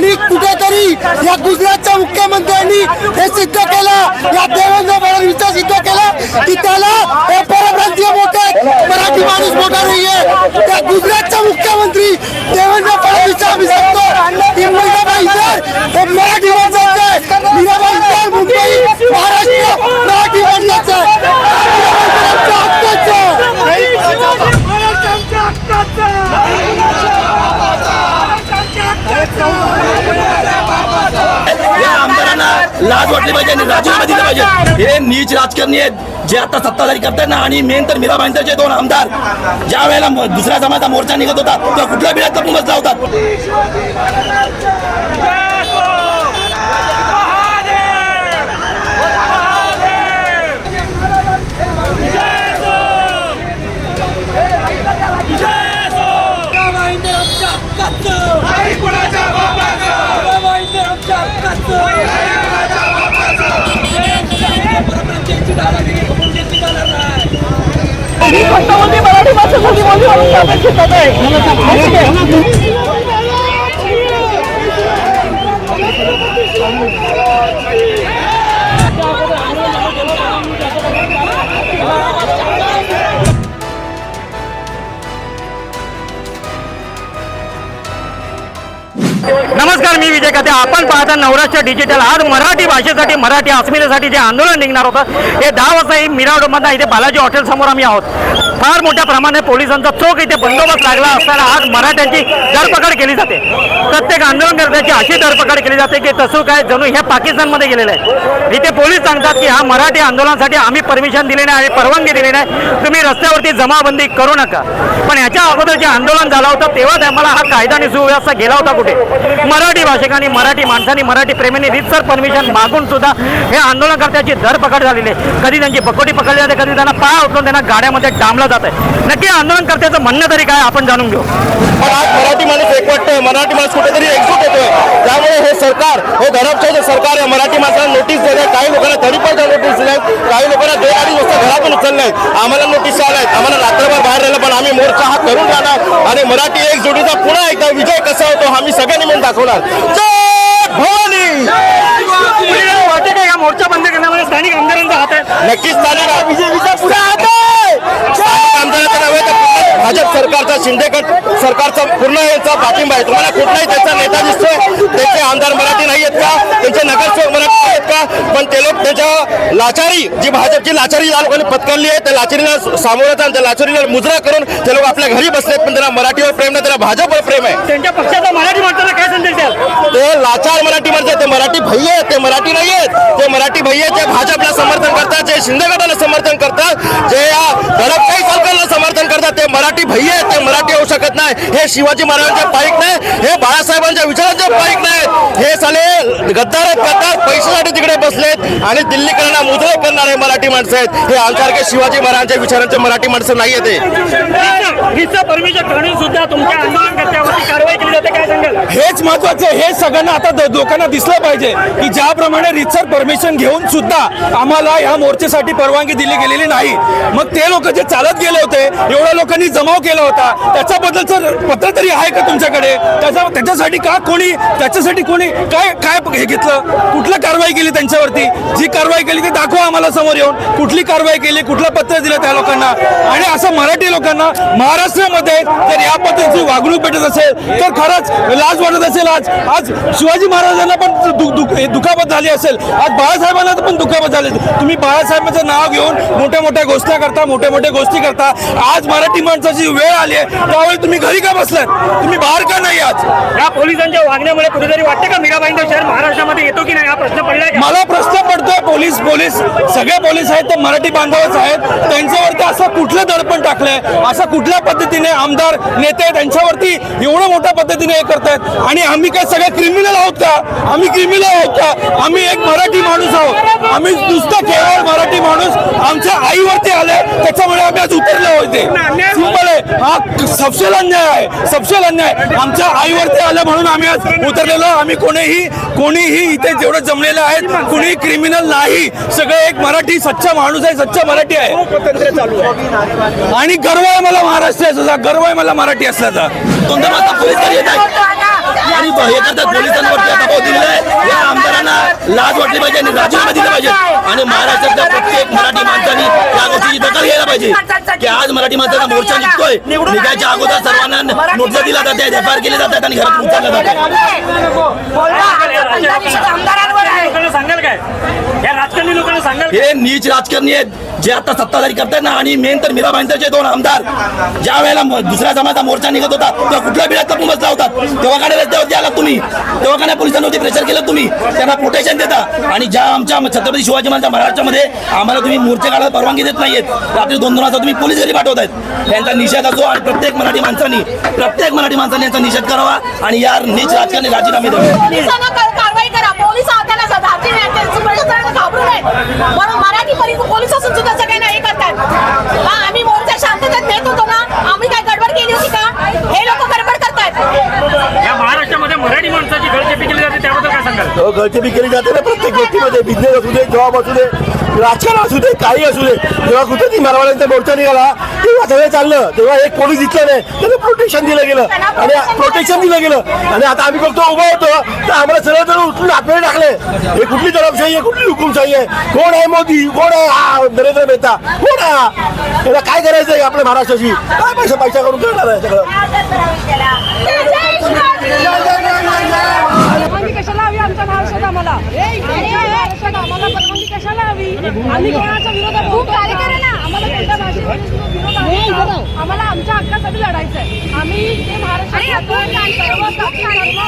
या गुजरातच्या मुख्यमंत्र्यांनी हे सिद्ध केलं या देवेंद्र फडणवीसचं सिद्ध केलं की त्याला हे परप्रांतीय मोठे मराठी माणूस मोठा नाहीये. त्या गुजरातचा मुख्यमंत्री देवेंद्र फडणवीसचा आम्ही सांगतो की हे मराठी माणसं आहे मीराबाई इतर मुंबई महाराष्ट्र मराठी माणसाचं आहे मीराबाई आमच्या हक्काचं आहे. या आमदारांना लाज वाटली पाहिजे आणि राजीनामा दिला पाहिजे. हे नीच राजकारणी आहेत जे आता सत्ताधारी करतात ना आणि मेन तर मीराबाईंचे जे दोन आमदार ज्या वेळेला दुसऱ्या समाजाचा मोर्चा निघत होता तेव्हा कुठल्या बिळात लपून बसला होता मराठी भाषा बोली बोली म्हणून अपेक्षित आहे नमस्कार मी विजय कथे आपण पाहता नवराष्ट्र डिजिटल आज मराठी भाषेसाठी मराठी अस्मितेसाठी जे आंदोलन निघणार होतं हे दहा वाजता ही मिरावडमधनं इथे बालाजी हॉटेल समोर आम्ही आहोत. फार मोठ्या प्रमाणात पोलिसांचा चोख इथे बंदोबस्त लागला असताना आज मराठ्यांची धरपकड केली जाते. प्रत्येक आंदोलनकर्त्याची अशी धरपकड केली जाते की तसं काय जणू हे पाकिस्तानमध्ये गेलेलं आहे इथे पोलीस सांगतात की हा मराठी आंदोलनासाठी आम्ही परमिशन दिले नाही आणि परवानगी दिली नाही. तुम्ही रस्त्यावरती जमाबंदी करू नका. पण याच्या अगोदर जे आंदोलन झालं होतं तेव्हा आम्हाला हा कायदा आणि सुव्यवस्था गेला होता कुठे? मराठी भाषिकांनी मराठी माणसांनी मराठी प्रेमींनी रितसर परमिशन मागून सुद्धा हे आंदोलनकर्त्याची धरपकड झालेली आहे. कधी त्यांची पकोडी पकडली जाते कधी त्यांना पाय उचलून त्यांना गाड्यामध्ये डांबलं जात आहे. नक्की आंदोलनकर्त्याचं म्हणणं तरी काय आपण जाणून घेऊ. आज मराठी माणूस एकवटतोय मराठी माणूस कुठेतरी एकजूट होतोय. त्यामुळे हे सरकार हे धरपचं सरकार आहे मराठी माणसाला नोटीस दिले काही लोकांना तडीपाच्या नोटीस दिल्या काही लोकांना दोन अडीच वाजता घरातून उचलले आम्हाला नोटीस आल्यात आम्हाला रात्रभर बाहेर राहिलं पण आम्ही मोर्चा हा करून राहणार आणि मराठी एकजुटीचा पुन्हा एक एकदा विजय कसा होतो आम्ही सगळ्यांनी मिळून दाखवणार. वाटते का या मोर्चा बंद करण्यामध्ये स्थानिक आमदारांचा हात आहे. नक्कीच स्थानिक पुढे हात आहे! आमदारांचा नव्हे तर पूर्ण भाजप सरकारचा शिंदे गट सरकारचा पूर्ण याचा पाठिंबा आहे. तुम्हाला कुठलाही त्याचा नेता दिसतोय त्यांचे आमदार मराठी नाही आहेत का? त्यांचे नगरसेवक मराठी आहेत त्याच्या लाचारी जी भाजपची लाचारी या लोकांनी पत्करली आहे त्या लाचारीला सामोरं जाऊन त्या लाचारीला मुजरा करून ते लोक आपल्या घरी बसलेत पण त्यांना मराठीवर प्रेम नाही त्यांना भाजपवर प्रेम आहे. त्यांच्या पक्षाचा मराठी माणसाला काय संदेश ते लाचार मराठी माणसं आहेत, ते मराठी भैये ते मराठी नाही आहेत. ते मराठी भैये जे भाजपला समर्थन करतात जे शिंदे गटाला समर्थन करतात जे या दडपशाही शकत नाही. हे शिवाजी महाराजांचे पाईक नाही हे बाळासाहेबांच्या विचारांचे पाईक नाहीत हे साले गद्दार गद्दार. पैशासाठी तिकडे बसलेत आणि दिल्लीकरांना मुजरे करणारे मराठी माणसं आहेत. हे आमच्यासारखे शिवाजी महाराजांच्या विचारांचे मराठी माणसं नाही आहेत हे हिचं महत्वाचं हे सगळ्यांना आता लोकांना दिसलं पाहिजे की ज्याप्रमाणे रितसर परमिशन घेऊन सुद्धा आम्हाला या मोर्चेसाठी परवानगी दिली गेलेली नाही. मग ते लोक जे चालत गेले होते एवढ्या लोकांनी जमाव केला होता त्याच्याबद्दलचं पत्र तरी आहे का तुमच्याकडे? त्याचा त्याच्यासाठी का कोणी त्याच्यासाठी कोणी काय काय हे घेतलं? कुठलं कारवाई केली त्यांच्यावरती? जी कारवाई केली ती दाखवा आम्हाला समोर येऊन. कुठली कारवाई केली? कुठलं पत्र दिलं त्या लोकांना? आणि असं मराठी लोकांना महाराष्ट्रामध्ये जर या पद्धतीची वागणूक भेटत असेल तर खरंच लाज वाटत असेल आज. आज शिवाजी महाराजांना पण दु- दु- दुखापत झाली असेल. आज बाळासाहेबांना पण दुखापत झाली तुम्ही बाळासाहेबांचं नाव घेऊन मोठ्या मोठ्या गोष्टी करता मोठ्या मोठ्या गोष्टी करता. आज मराठी माणसाची वेळ आली आहे. त्यावेळी तुम्ही घरी का बसलात? तुम्ही बाहेर का नाही आज? या पोलिसांच्या वागण्यामुळे कुठेतरी वाटते का मीराबाईंचा शहर महाराष्ट्रामध्ये येतो की नाही? हा प्रश्न पडलाय मला प्रश्न पडतोय. पोलीस पोलीस सगळे पोलीस आहेत ते मराठी बांधवच आहेत. त्यांच्यावरती असं कुठलं दडपण टाकलंय? अशा कुठल्या पद्धतीने आमदार नेते त्यांच्यावरती एवढं मोठ्या पद्धतीने हे करतायत? आणि आम्ही काय सगळे क्रिमिनल आहोत का? आम्ही क्रिमिनल आहोत का? आम्ही एक मराठी माणूस आहोत. आम्ही नुसतं केवळ मराठी माणूस. आमच्या आईवरती आले त्याच्यामुळे आम्ही आज उतरलो होते सिंपल आहे. हा सबसेल अन्याय आहे. सबसेल अन्याय. आमच्या आईवरती आलं म्हणून आम्ही आज उतरलेलो. आम्ही कोणीही कोणीही इथे जेवढं जमलेलं आहे कोणीही क्रिमिनल नाही. सगळे एक मराठी सच्चा माणूस आहे सच्चा मराठी आहे. आणि गर्व आहे मला महाराष्ट्र गर्व आहे मला मराठी असल्याचा. दोन माझा पोलीस तरी येत आहे. आणि हे करतात पोलिसांवरती आता भाऊ दिलेला आहे हे लाज वाटली पाहिजे आणि राजीनामा दिला पाहिजे. आणि महाराष्ट्रातल्या प्रत्येक मराठी माणसाने या गोष्टीची दखल घ्यायला पाहिजे. की आज मराठी माणसाचा मोर्चा निघतोय. निघायच्या अगोदर सर्वांना नोटीस दिला जात आहेत एफ आय आर केले जातात आणि घरात उचललं जात. आहे लोकांना सांगाल काय या राजकारणी लोकांना सांगाल हे नीच राजकारणी आहेत जे आता सत्ताधारी करतात ना. आणि मेन तर मीरा भाईंदरचे दोन आमदार ज्या वेळेला दुसऱ्या समाजाचा मोर्चा निघत होता तेव्हा कुठल्या बिळात लपून बसला होता तेव्हा काय रस्त्यावरती तुम्ही. दवाखान्या पोलिसांवरती प्रेशर केलं तुम्ही. त्यांना प्रोटेक्शन देता. आणि ज्या आमच्या छत्रपती शिवाजी महाराज महाराष्ट्रामध्ये आम्हाला तुम्ही मोर्चे काढायला परवानगी देत नाहीयेत. रात्री दोन दोन वाजता तुम्ही पोलीस घरी पाठवतायत. यांचा निषेध असो आणि प्रत्येक मराठी माणसांनी प्रत्येक मराठी माणसाने यांचा निषेध करावा आणि यार नीच राजकारणी राजीनामे द्यावे पोलिसांना कार- कारवाई करा पोलीस हाताला धाडती नाही त्यांचं पोलिसांना घाबरू नये म्हणून मराठी पोलीस पोलीस असून सुद्धा सगळे नाही करतात हा, आम्ही मोर्चा शांततेत नेत होतो ना आम्ही काय गडबड केली होती का हे लोक गडबड करतायत या महाराष्ट्रामध्ये मराठी माणसाची गळचेपी केली जाते त्याबद्दल काय सांगाल गळचेपी केली जाते ना प्रत्येक गोष्टीमध्ये बिझनेस असू दे जॉब असू दे राजकारण असू दे काही असू दे जेव्हा कुठे ती मराठवाड्यांचा मोर्चा निघाला तेव्हा सगळं चाललं. तेव्हा एक पोलीस दिसलं नाही त्याला प्रोटेक्शन दिलं गेलं. आणि प्रोटेक्शन दिलं गेलं. आणि आता आम्ही फक्त उभं होतो तर आम्हाला सरळ जण उठून आपल्याला टाकले. हे कुठली दडपशाही आहे कुठली हुकुमशाही आहे? कोण आहे मोदी? कोण आहे? हा नरेंद्र मेहता. कोण आहे हा? काय करायचं आहे आपल्या महाराष्ट्राशी? काय पैसा पैसा करून करणार आहे सगळं परवानगी कशाला हवी आमच्या महाराष्ट्रात आम्हाला? आम्हाला परवानगी कशाला हवी? आम्ही कोणाच्या विरोधात खूप ना आम्हाला विरोध आहे? आम्हाला आमच्या हक्कासाठी लढायचं आहे आम्ही ते महाराष्ट्रात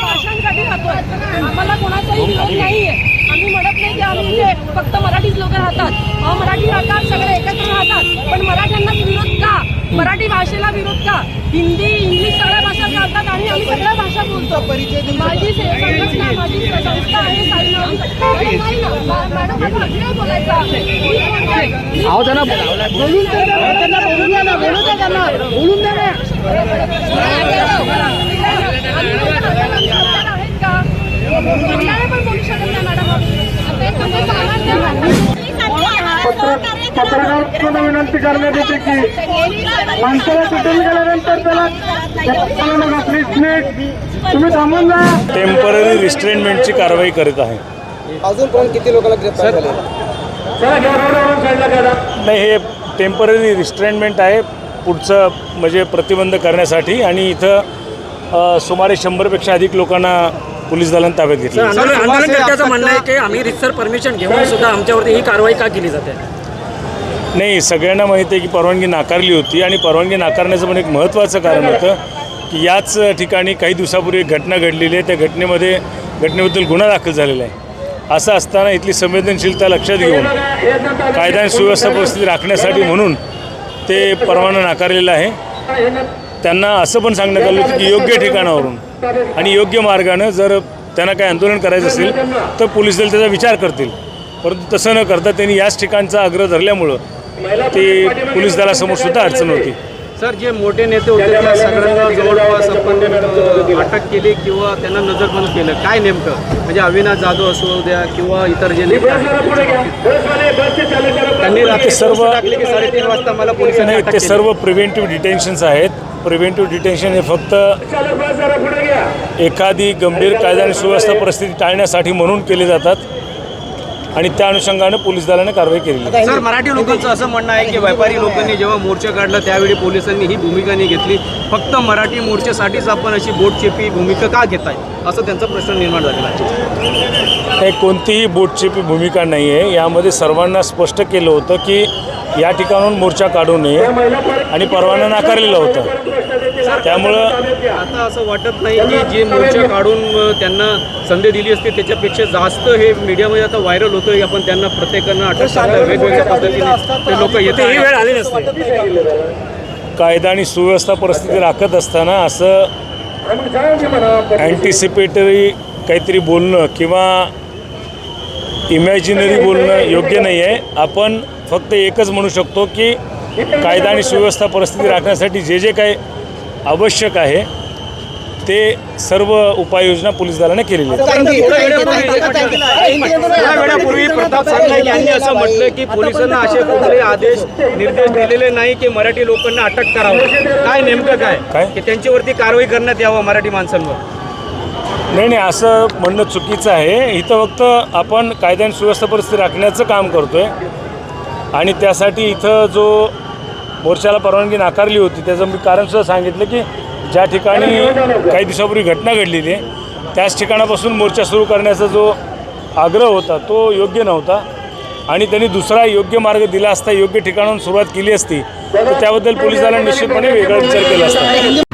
भाषांसाठी राहतोय आम्हाला कोणाचाही विरोध नाहीये. आम्ही म्हणत नाही की आम्ही इथे फक्त मराठीच लोक राहतात. मराठी राहतात सगळे एकत्र राहतात. पण मराठ्यांना विरोध का? मराठी भाषेला विरोध का? हिंदी इंग्लिश सगळ्या भाषा चालतात आणि आम्ही सगळ्या भाषा बोलतो माझी से- संघटना माझी संस्था आहे ना, मॅडम बोलायचा अहो त्यांना बोलून ना, त्यांना बोलून द्या ना बोलू द्या त्यांना. बोलून द्या ना आहेत का? कुठल्याने पण बोलू शकत नाही मॅडम आता एक तुम्ही सांगा त्या पत्रकारांना विनंती करण्यात येते की माणसाला कुठून गेल्यानंतर त्याला प्लीज प्लीज तुम्ही थांबून जा. टेंपररी रिस्ट्रेनमेंटची कारवाई करीत आहे. चला घ्या रोडावरून साईडला करा नाही हे टेंपररी रिस्ट्रेनमेंट आहे. पुढचं म्हणजे प्रतिबंध करण्यासाठी आणि इथं सुमारे शंभरपेक्षा अधिक लोकांना पोलीस दलाने ताब्यात घेतलं. आंदोलन आंदोलनकर्त्याचं म्हणणं आहे की आम्ही रितसर परमिशन घेऊन सुद्धा आमच्यावरती ही कारवाई का केली जाते? नाही सगळ्यांना माहिती आहे की परवानगी नाकारली होती आणि परवानगी नाकारण्याचं पण एक महत्त्वाचं कारण होतं की याच ठिकाणी काही दिवसापूर्वी एक घटना घडलेली आहे. त्या घटनेमध्ये घटनेबद्दल गुन्हा दाखल झालेला आहे. असं असताना इथली संवेदनशीलता लक्षात घेऊन कायदा आणि सुव्यवस्था परिस्थिती राखण्यासाठी म्हणून ते परवाना नाकारलेला आहे. त्यांना असं पण सांगण्यात आलं होतं की योग्य ठिकाणावरून आणि योग्य मार्गानं जर त्यांना काही आंदोलन करायचं असेल तर पोलीस दल त्याचा विचार करतील. परंतु तसं न करता त्यांनी याच ठिकाणचा आग्रह धरल्यामुळं ते पोलीस दलासमोर सुद्धा अडचण होती. सर जे मोठे नेते होते त्या सगळ्यांना जवळपास आपण अटक केली किंवा त्यांना नजरबंद केलं. काय नेमकं? म्हणजे अविनाश जाधव असू द्या किंवा इतर जे नेते आहेत त्यांनी रात्री सर्व- पोस्ट टाकली की साडेतीन वाजता मला पोलिसांनी ते. सर्व प्रिव्हेंटिव्ह डिटेन्शन्स आहेत. प्रिव्हेंटिव्ह डिटेन्शन हे फक्त एखादी गंभीर कायदा आणि सुव्यवस्था परिस्थिती टाळण्यासाठी म्हणून केले जातात. आणि त्या अनुषंगानं पोलीस दलाने कारवाई आहे. सर मराठी लोकांचं असं म्हणणं आहे की व्यापारी लोकांनी जेव्हा मोर्चा काढला त्यावेळी पोलिसांनी ही भूमिका नाही घेतली. फक्त मराठी मोर्चासाठीच आपण अशी बोटचेपी भूमिका का घेताय? असं त्यांचा प्रश्न निर्माण झालेला आहे. नाही कोणतीही बोटची भूमिका नाही आहे. यामध्ये सर्वांना स्पष्ट केलं होतं की या ठिकाणून मोर्चा काढू नये आणि परवाना नाकारलेला होता. त्यामुळं आता असं वाटत नाही की जे मोर्चा काढून त्यांना संधी दिली असते त्याच्यापेक्षा जास्त हे मीडियामध्ये आता व्हायरल होतं की आपण त्यांना प्रत्येकांना अटक वेगवेगळ्या पद्धतीने. ते लोक येत ही वेळ आली नसते. कायदा आणि सुव्यवस्था परिस्थिती राखत असताना असं अँटिसिपेटरी काहीतरी बोलणं किंवा इमॅजिनरी बोलणं योग्य नाही आहे आपण फक्त एकच म्हणू शकतो की कायदा आणि सुव्यवस्था परिस्थिती राखण्यासाठी जे जे काही आवश्यक आहे. ते सर्व उपाययोजना पोलीस दलाने केलेली वेळापूर्वी प्रताप सरनाईक यांनी असं म्हटलं की पोलिसांना असे कुठले आदेश निर्देश दिलेले नाही की मराठी लोकांना अटक करावं. काय नेमकं काय? काय? की त्यांच्यावरती कारवाई करण्यात यावं मराठी माणसांवर? नाही नाही असं म्हणणं चुकीचं आहे. इथं फक्त आपण कायदा आणि सुव्यवस्था परिस्थिती राखण्याचं काम करतोय. आणि त्यासाठी इथं जो मोर्चाला परवानगी नाकारली होती त्याचं मी कारणसुद्धा सांगितलं की ज्या ठिकाणी काही दिवसापूर्वी घटना घडलेली आहे त्याच ठिकाणापासून मोर्चा सुरू करण्याचा जो आग्रह होता तो योग्य नव्हता. आणि त्यांनी दुसरा योग्य मार्ग दिला असता योग्य ठिकाणाहून सुरुवात केली असती तर त्याबद्दल पोलिसांना निश्चितपणे वेगळा विचार केला असता.